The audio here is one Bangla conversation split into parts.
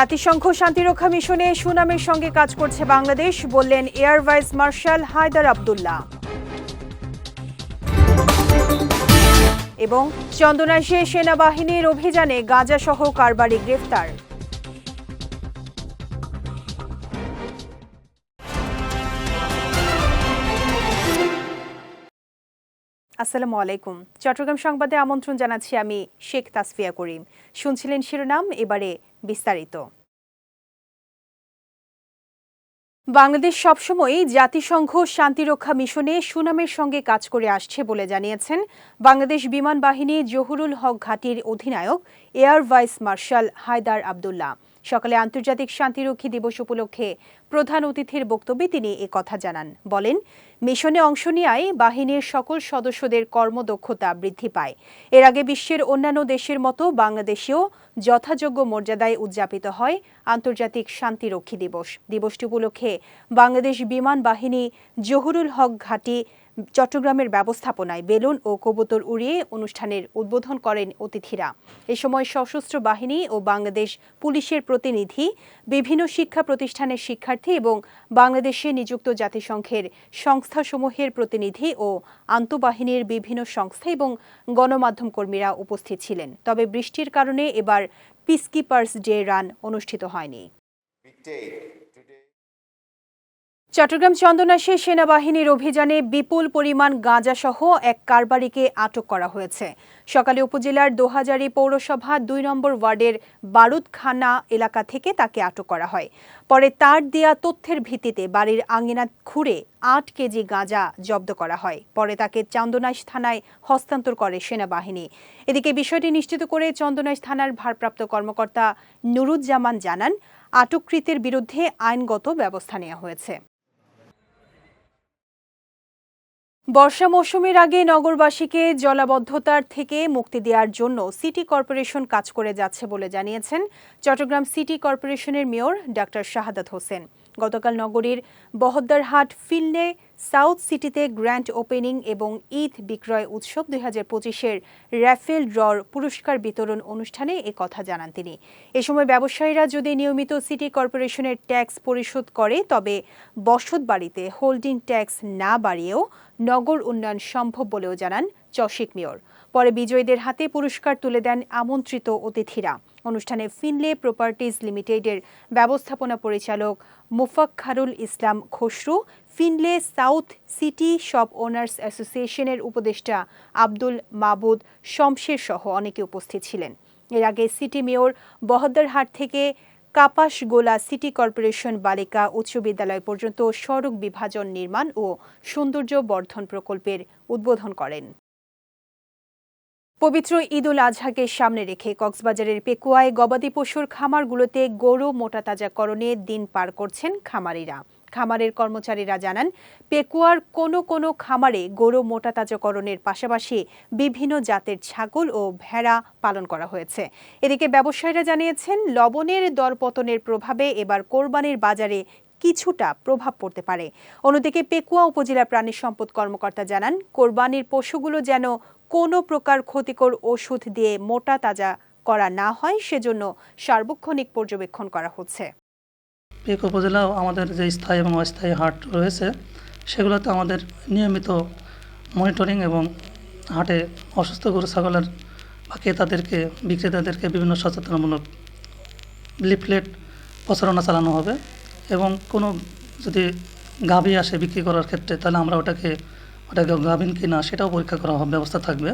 জাতিসংঘ শান্তিরক্ষা মিশনে সুনামের সঙ্গে কাজ করছে বাংলাদেশ, বললেন air vice marshal Haider Abdullah. এবং চন্দনাশে সেনাবাহিনীর অভিযানে গাঁজাসহ কারবারি গ্রেফতার। আসসালামু আলাইকুম। চট্টগ্রাম সংবাদে আমন্ত্রণ জানাচ্ছি আমি শেখ তাসফিয়া করিম। শুনছিলেন শিরোনাম, এবারে বিস্তারিত। বাংলাদেশ সবসময়ই জাতিসংঘ শান্তিরক্ষা মিশনে সুনামের সঙ্গে কাজ করে আসছে বলে জানিয়েছেন বাংলাদেশ বিমান বাহিনী জহুরুল হক ঘাটির অধিনায়ক, air vice marshal Haider Abdullah. সকালে আন্তর্জাতিক শান্তিরক্ষী দিবস উপলক্ষে প্রধান অতিথির বক্তব্যে তিনি এ কথা জানান। বলেন, মিশনে অংশ নেওয়ায় বাহিনীর সকল সদস্যদের কর্মদক্ষতা বৃদ্ধি পায়। এর আগে বিশ্বের অন্যান্য দেশের মতো বাংলাদেশেও যথাযোগ্য মর্যাদায় উদযাপিত হয় আন্তর্জাতিক শান্তিরক্ষী দিবস। দিবসটি উপলক্ষে বাংলাদেশ বিমান বাহিনী জহুরুল হক ঘাটি চট্টগ্রামের ব্যবস্থাপনায় বেলুন ও কবুতর উড়িয়ে অনুষ্ঠানের উদ্বোধন করেন অতিথিরা। এ সময় সশস্ত্র বাহিনী ও বাংলাদেশ পুলিশের প্রতিনিধি, বিভিন্ন শিক্ষা প্রতিষ্ঠানের শিক্ষার্থী এবং বাংলাদেশে নিযুক্ত জাতিসংঘের সংস্থাসমূহের প্রতিনিধি ও আন্তঃবাহিনীর বিভিন্ন সংস্থা এবং গণমাধ্যম কর্মীরা উপস্থিত ছিলেন। তবে বৃষ্টির কারণে এবার পিসকিপার্স ডে রান অনুষ্ঠিত হয়নি। চট্টগ্রাম চন্দনাশে সেনাবাহিনীর অভিযানে বিপুল পরিমাণ গাঁজাসহ এক কারবারিকে আটক করা হয়েছে। সকালে উপজেলার দোহাজারি পৌরসভা দুই নম্বর ওয়ার্ডের বারুদখানা এলাকা থেকে তাকে আটক করা হয়। পরে তার দেয়া তথ্যের ভিত্তিতে বাড়ির আঙিনা খুঁড়ে আট কেজি গাঁজা জব্দ করা হয়। পরে তাকে চন্দনাইশ থানায় হস্তান্তর করে সেনাবাহিনী। এদিকে বিষয়টি নিশ্চিত করে চন্দনাইশ থানার ভারপ্রাপ্ত কর্মকর্তা নুরুজ্জামান জানান, আটককৃতের বিরুদ্ধে আইনগত ব্যবস্থা নেওয়া হয়েছে। বর্ষা মৌসুমের আগে নগরবাসীকে জলাবদ্ধতার থেকে মুক্তি দেওয়ার জন্য সিটি কর্পোরেশন কাজ করে যাচ্ছে বলে জানিয়েছেন চট্টগ্রাম সিটি কর্পোরেশনের মেয়র ডাক্তার শাহাদাত হোসেন। গতকাল নগরীর বহদ্দারহাট ফিল্ডে সাউথ সিটিতে গ্র্যান্ড ওপেনিং এবং ঈদ বিক্রয় উৎসব দুই হাজার পঁচিশের র্যাফেল ড্রর পুরস্কার বিতরণ অনুষ্ঠানে এ কথা জানান তিনি। এ সময় ব্যবসায়ীরা যদি নিয়মিত সিটি কর্পোরেশনের ট্যাক্স পরিশোধ করে, তবে বসত বাড়িতে হোল্ডিং ট্যাক্স না বাড়িয়েও নগর উন্নয়ন সম্ভব বলেও জানান চশিক মেয়র। পরে বিজয়ীদের হাতে পুরস্কার তুলে দেন আমন্ত্রিত অতিথিরা। অনুষ্ঠানে ফিনলে প্রপার্টিজ লিমিটেডের ব্যবস্থাপনা পরিচালক Mufakkharul Islam Khasru, Finlay south city shop owners অ্যাসোসিয়েশনের উপদেষ্টা আব্দুল মাবুদ শমশের সহ অনেকে উপস্থিত ছিলেন। এর আগে সিটি মেয়র বহদ্দারহাট থেকে কাপাসগোলা সিটি কর্পোরেশন বালিকা উচ্চ বিদ্যালয় পর্যন্ত সড়ক বিভাজন নির্মাণ ও সৌন্দর্য বর্ধন প্রকল্পের উদ্বোধন করেন। পবিত্র ঈদ উল আজহাকে সামনে রেখে কক্সবাজারের পেকুয়ায় গবাদি পশুর খামারগুলোতে গরু মোটাতাজাকরণে দিন পার করছেন খামারিরা। খামারের কর্মচারীরা জানান, পেকুয়ার কোনো কোনো খামারে গরু মোটাতাজাকরণের পাশাপাশি বিভিন্ন জাতের ছাগল ও ভেড়া পালন করা হয়েছে। এদিকে ব্যবসায়ীরা জানিয়েছেন, লবণের দরপতনের প্রভাবে এবার কোরবানির বাজারে কিছুটা প্রভাব পড়তে পারে। অন্যদিকে পেকুয়া উপজেলা প্রাণী সম্পদ কর্মকর্তা জানান, কোরবানির পশুগুলো যেন কোনো প্রকার ক্ষতিকর ওষুধ দিয়ে মোটা তাজা করা না হয়, সেজন্য সার্বক্ষণিক পর্যবেক্ষণ করা হচ্ছে। পেক উপজেলাও আমাদের যে স্থায়ী এবং অস্থায়ী হাট রয়েছে, সেগুলোতে আমাদের নিয়মিত মনিটরিং এবং হাটে অসুস্থ গরু ছাগলের বা ক্রেতাদেরকে, বিক্রেতাদেরকে বিভিন্ন সচেতনমূলক লিফলেট প্রচারণা চালানো হবে এবং কোনো যদি গাভী আসে বিক্রি করার ক্ষেত্রে, তাহলে আমরা ওটাকে ওটাকে কি না সেটাও পরীক্ষা করা ব্যবস্থা থাকবে।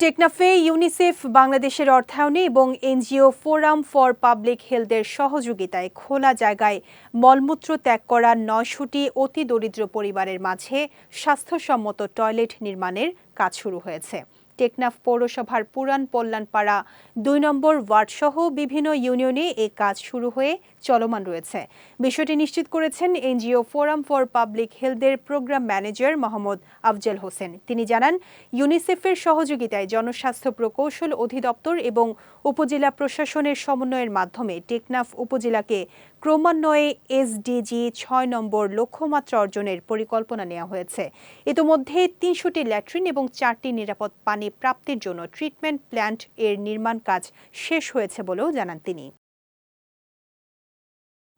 টেকনাফে ইউনিসেফ, বাংলাদেশের অর্থায়নে এবং এনজিও ফোরাম ফর পাবলিক হেলথের সহযোগিতায় খোলা জায়গায় মলমূত্র ত্যাগ করা নয়শোটি অতি দরিদ্র পরিবারের মাঝে স্বাস্থ্যসম্মত টয়লেট নির্মাণের কাজ শুরু হয়েছে। টেকনাফ পৌরসভার পুরান কল্যাণপাড়া দুই নম্বর ওয়ার্ডসহ বিভিন্ন ইউনিয়নে এই কাজ শুরু হয়ে চলমান রয়েছে। বিষয়টি নিশ্চিত করেছেন এনজিও ফোরাম ফর পাবলিক হেলথের প্রোগ্রাম ম্যানেজার মোহাম্মদ আফজল হোসেন। তিনি জানান, ইউনিসেফের সহযোগিতায় জনস্বাস্থ্য প্রকৌশল অধিদপ্তর এবং উপজেলা প্রশাসনের সমন্বয়ের মাধ্যমে টেকনাফ উপজেলাকে ক্রমান্বয়ে এসডিজি ছয় নম্বর লক্ষ্যমাত্রা অর্জনের পরিকল্পনা নেওয়া হয়েছে। ইতোমধ্যে তিনশোটি ল্যাট্রিন এবং চারটি নিরাপদ পানি প্রাপ্তির জন্য ট্রিটমেন্ট প্ল্যান্ট এর নির্মাণ কাজ শেষ হয়েছে বলেও জানান তিনি।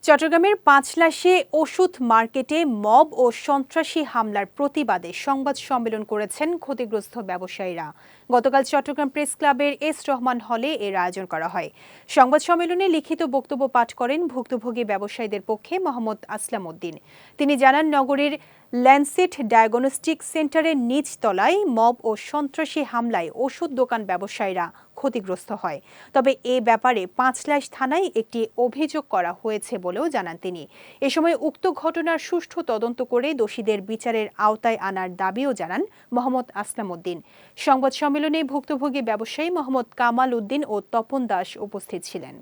চট্টগ্রামের পাঁচলাশে ওষুধ মার্কেটে মব ও সন্ত্রাসী হামলার প্রতিবাদে সংবাদ সম্মেলন করেছেন ক্ষতিগ্রস্ত ব্যবসায়ীরা। গতকাল চট্টগ্রাম প্রেস ক্লাবের এস রহমান হলে এর আয়োজন করা হয়। সংবাদ সম্মেলনে লিখিত বক্তব্য পাঠ করেন ভুক্তভোগী ব্যবসায়ীদের পক্ষে মোহাম্মদ আসলাম উদ্দিন তিনি জানান, নগরীর ল্যান্সেট ডায়াগনস্টিক সেন্টারের নিচ তলায় মব ও সন্ত্রাসী হামলায় ওষুধ দোকান ব্যবসায়ীরা ক্ষতিগ্রস্ত হয়। তবে এ ব্যাপারে পাঁচলাশ থানায় একটি অভিযোগ করা হয়েছে বলেও জানান তিনি। এ সময় উক্ত ঘটনার সুষ্ঠু তদন্ত করে দোষীদের বিচারের আওতায় আনার দাবিও জানান মোহাম্মদ আসলাম উদ্দিন। সংবাদ সম্মেলনে ভুক্তভোগী ব্যবসায়ী মোহাম্মদ কামাল উদ্দিন ও তপন দাস উপস্থিত ছিলেন।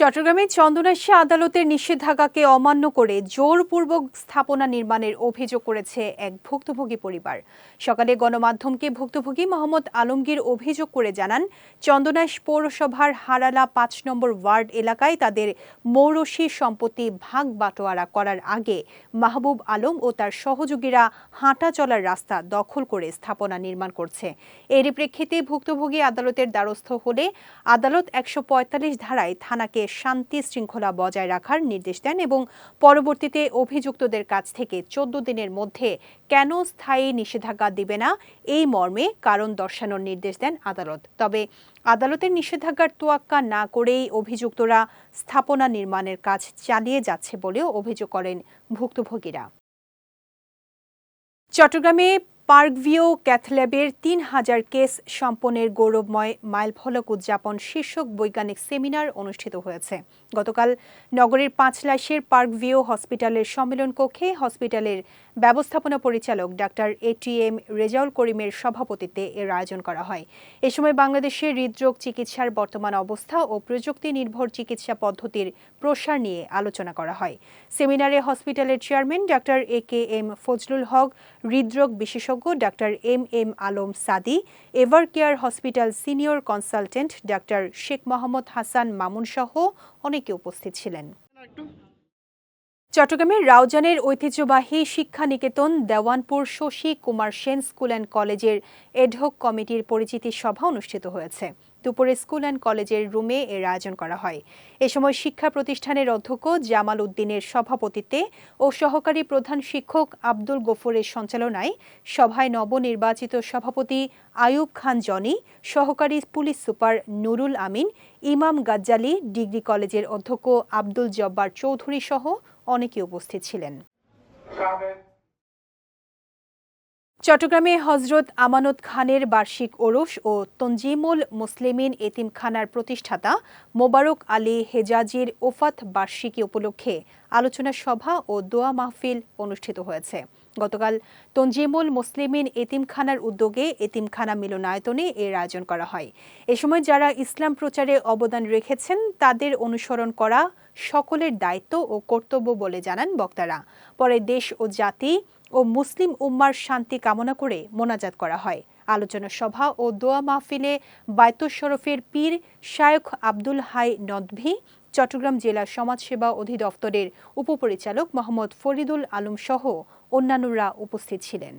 চট্টগ্রামে চন্দনাশী আদালতের নিষেধাজ্ঞাকে অমান্য করে জোরপূর্বক স্থাপনা নির্মাণের অভিযোগ করেছে এক ভুক্তভোগী পরিবার। সকালে গণমাধ্যমকে ভুক্তভোগী মোহাম্মদ আলমগীর অভিযোগ করে জানান, চন্দনাশ পৌরসভার হারালা পাঁচ নম্বর ওয়ার্ড এলাকায় তাদের মৌরসী সম্পত্তি ভাগ বাটোয়ারা করার আগে মাহবুব আলম ও তার সহযোগীরা হাঁটা চলার রাস্তা দখল করে স্থাপনা নির্মাণ করছে। এরই প্রেক্ষিতে ভুক্তভোগী আদালতের দ্বারস্থ হলে আদালত একশো পঁয়তাল্লিশ ধারায় থানাকে শান্তি শৃঙ্খলা বজায় রাখার নির্দেশ দেন এবং পরবর্তীতে অভিযুক্তদের কাছ থেকে চোদ্দ দিনের মধ্যে কেন স্থায়ী নিষেধাজ্ঞা দিবে না? এই মর্মে কারণ দর্শানোর নির্দেশ দেন আদালত। তবে আদালতের নিষেধাজ্ঞার তোয়াক্কা না করেই অভিযুক্তরা স্থাপনা নির্মাণের কাজ চালিয়ে যাচ্ছে বলেও অভিযোগ করেন ভুক্তভোগীরা। চট্টগ্রামে পার্কভিউ ক্যাথল্যাবের তিন হাজার কেস সম্পন্নের গৌরবময় মাইলফলক উদযাপন শীর্ষক বৈজ্ঞানিক সেমিনার অনুষ্ঠিত হয়েছে। গতকাল নগরের পাঁচলাশের পার্কভিউ হসপিটালের সম্মেলন কক্ষে হসপিটালের ব্যবস্থাপনা পরিচালক ডাক্তার এটিএম রেজাউল করিমের সভাপতিত্বে এর আয়োজন করা হয়। এ সময় বাংলাদেশের হৃদরোগ চিকিৎসার বর্তমান অবস্থা ও প্রযুক্তি নির্ভর চিকিৎসা পদ্ধতির প্রসার নিয়ে আলোচনা করা হয়। সেমিনারে হসপিটালের chairman doctor A K M Fazlul Haque, হৃদরোগ বিশেষজ্ঞ doctor M M Alam Sadi ever care hospital senior consultant doctor Sheikh Mohammad Hasan Mamun সহ অনেকে উপস্থিত ছিলেন। চট্টগ্রামের রাউজানের ঐতিহ্যবাহী শিক্ষা নিকেতন দেওয়ানপুর শশী কুমার সেন স্কুল অ্যান্ড কলেজের এডহক কমিটির পরিচিতি সভা অনুষ্ঠিত হয়েছে। দুপুরে স্কুল অ্যান্ড কলেজের রুমে এর আয়োজন করা হয়। এ সময় শিক্ষা প্রতিষ্ঠানের অধ্যক্ষ জামাল উদ্দিনের সভাপতিত্বে ও সহকারী প্রধান শিক্ষক আব্দুল গফুরের সঞ্চালনায় সভায় নবনির্বাচিত সভাপতি আয়ুব খান জনি, সহকারী police super Nurul Amin, Imam Gazzali, degree কলেজের অধ্যক্ষ আব্দুল জব্বার চৌধুরী সহ অনেকে উপস্থিত ছিলেন। চট্টগ্রামে হজরত আমানত খানের বার্ষিক ওরস ও তঞ্জিমুল মুসলিমিন এতিমখানার প্রতিষ্ঠাতা মোবারক আলী হেজাজির ওফাত বার্ষিকী উপলক্ষে আলোচনা সভা ও দোয়া মাহফিল অনুষ্ঠিত হয়েছে। গতকাল তঞ্জিমুল মুসলিমিন এতিমখানার উদ্যোগে এতিমখানা মিলনায়তনে এর আয়োজন করা হয়। এ সময় যারা ইসলাম প্রচারে অবদান রেখেছেন, তাদের অনুসরণ করা সকলের দায়িত্ব ও কর্তব্য বলে জানান বক্তারা। পরে দেশ ও জাতি ও মুসলিম উম্মার শান্তি কামনা করে মোনাজাত করা হয়। আলোচনা সভা ও দোয়া মাহফিলে বায়তুল শরফের পীর শায়খ আব্দুল হাই নদভি, চট্টগ্রাম জেলা সমাজসেবা অধিদপ্তরের উপপরিচালক মোহাম্মদ ফরিদুল আলম সহ অন্যান্যরা উপস্থিত ছিলেন।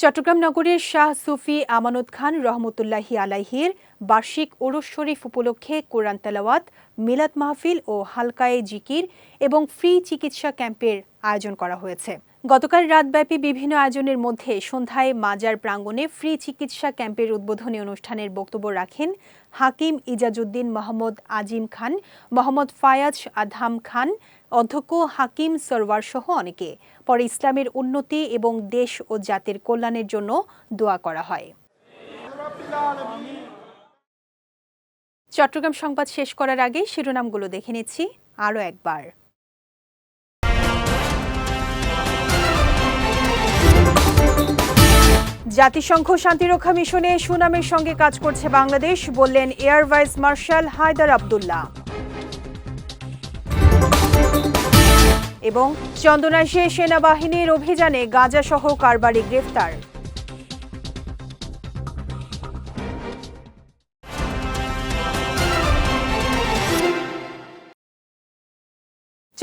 চট্টগ্রাম নগরের শাহ সুফি আমানত খান রহমতুল্লাহি আলাহির বার্ষিক ওরস শরীফ উপলক্ষে কোরআন তেলাওয়াত, মিলাদ মাহফিল ও হালকায়ে জিকির এবং ফ্রি চিকিৎসা ক্যাম্পের আয়োজন করা হয়েছে। গতকাল রাতব্যাপী বিভিন্ন আয়োজনের মধ্যে সন্ধ্যায় মাজার প্রাঙ্গণে ফ্রি চিকিৎসা ক্যাম্পের উদ্বোধনী অনুষ্ঠানের বক্তব্য রাখেন হাকিম ইজাজুদ্দিন মোহাম্মদ আজিম খান, মোহাম্মদ ফায়াজ আধাম খান, অধ্যক্ষ হাকিম সরওয়ার সহ অনেকে। পরে ইসলামের উন্নতি এবং দেশ ও জাতির কল্যাণের জন্য দোয়া করা হয়। চট্টগ্রাম সংবাদ শেষ করার আগে শিরোনামগুলো দেখে নিচ্ছি। আরও একবার। জাতিসংঘ শান্তিরক্ষা মিশনে সুনামের সঙ্গে কাজ করছে বাংলাদেশ, বললেন air vice marshal Haider Abdullah. এবং চন্দনাশে সেনাবাহিনীর অভিযানে গাঁজাসহ কারবারি গ্রেফতার।